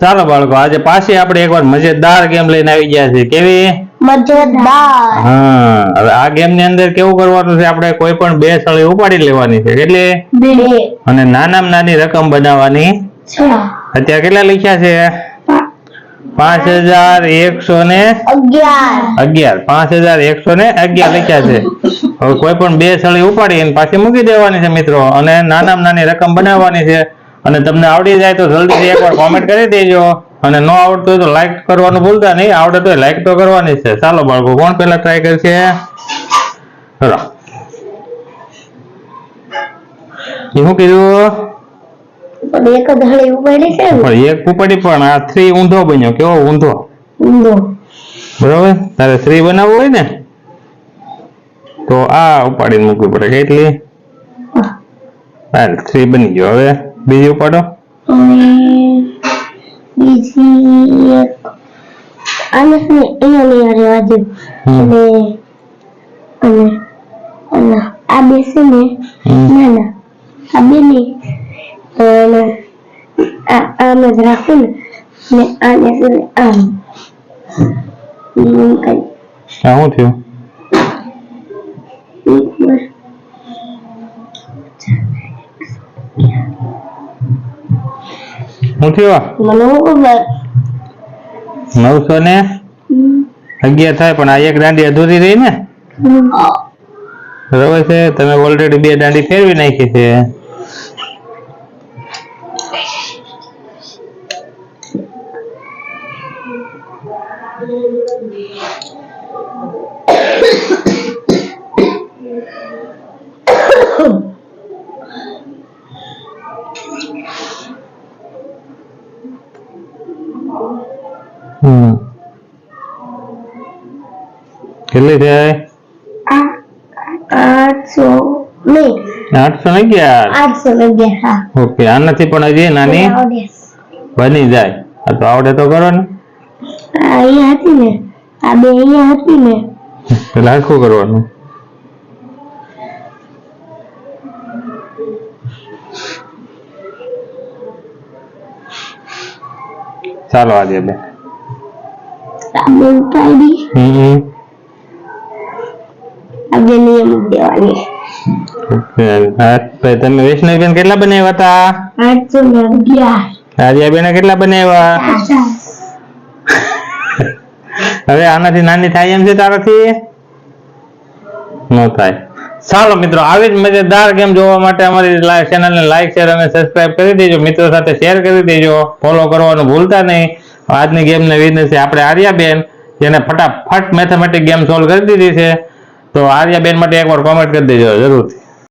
ચાલો બાળકો આજે પાછી આપણે એકવાર મજેદાર ગેમ લઈને આવી ગયા છે કેવી? મજેદાર. હા હવે આ ગેમની અંદર કેવું કરવાનું છે? આપણે કોઈ પણ બે સળી ઉપાડી લેવાની છે. એટલે અને નાનામાં નાની રકમ બનાવવાની. અત્યારે કેટલા લખ્યા છે? પાંચ હજાર એકસો ને અગિયાર. અગિયાર. પાંચ હજાર એકસો ને અગિયાર લખ્યા છે. હવે કોઈ પણ બે સળી ઉપાડી પાછી મૂકી દેવાની છે મિત્રો. અને નાનામાં નાની રકમ બનાવવાની છે. અને તમને આવડી જાય તો જલ્દીથી એકવાર કોમેન્ટ કરી દેજો. અને ન આવડતું હોય તો લાઈક કરવાનું ભૂલતા નહીં. આવડે તો લાઈક તો કરવાની છે. ચાલો બાળકો કોણ પહેલા ટ્રાય કરશે? ચલો. શું કીધું? પણ એક ઉપાડી છે પણ એક ઉપાડી પણ આ થ્રી ઊંધો બન્યો. કેવો ઊંધો? ઊંધો. બરોબર? તારે થ્રી બનાવવું હોય ને તો આ ઉપાડીને મૂકવી પડે. કેટલી? થ્રી બની ગયો હવે. બીજી ઉપાડો. અને બીજી એક આને અહીંયા લઈ રહેવા દે અને અને અને આ બે છે ને ના ના આ બે નહીં. અને આમ જ રાખું ને. ને આને છે ને આમ. શું થયું? થયું? હું ખબર? નવસો ને અગિયાર થાય પણ આ એક દાંડી અધૂરી રહી ને. બરોબર છે તમે ઓલરેડી બે દાંડી ફેરવી નાખી છે. હમ. કેટલી થાય આઠસો નહીં આઠસો અગિયાર? આઠસો અગિયાર હા. ઓકે આનાથી પણ હજી નાની? બની જાય. આ તો આવડે તો કરો ને. અહીંયા હતી ને. આ બે અહીંયા હતી ને. એટલે આખું કરવાનું? ચાલો આજે બે. આ બે ઉપાડી હમ આ બે નિયમ દેવાની તમે વૈષ્ણવ બેન કેટલા બનાવ્યા હતા આઠસો ને અગિયાર આર્યાબેને કેટલા બનાવ્યા હવે આનાથી નાની થાય એમ છે તારાથી ન થાય ચાલો મિત્રો આવી જ મજેદાર ગેમ જોવા માટે અમારી ચેનલને લાઈક શેર અને સબસ્ક્રાઇબ કરી દેજો. મિત્રો સાથે શેર કરી દેજો. ફોલો કરવાનું ભૂલતા નહીં. આજની ગેમને વિનર છે, આપણે આર્યાબેન, જેને ફટાફટ મેથેમેટિક ગેમ સોલ્વ કરી દીધી છે. તો આર્યાબેન માટે એકવાર કોમેન્ટ કરી દેજો, જરૂરથી.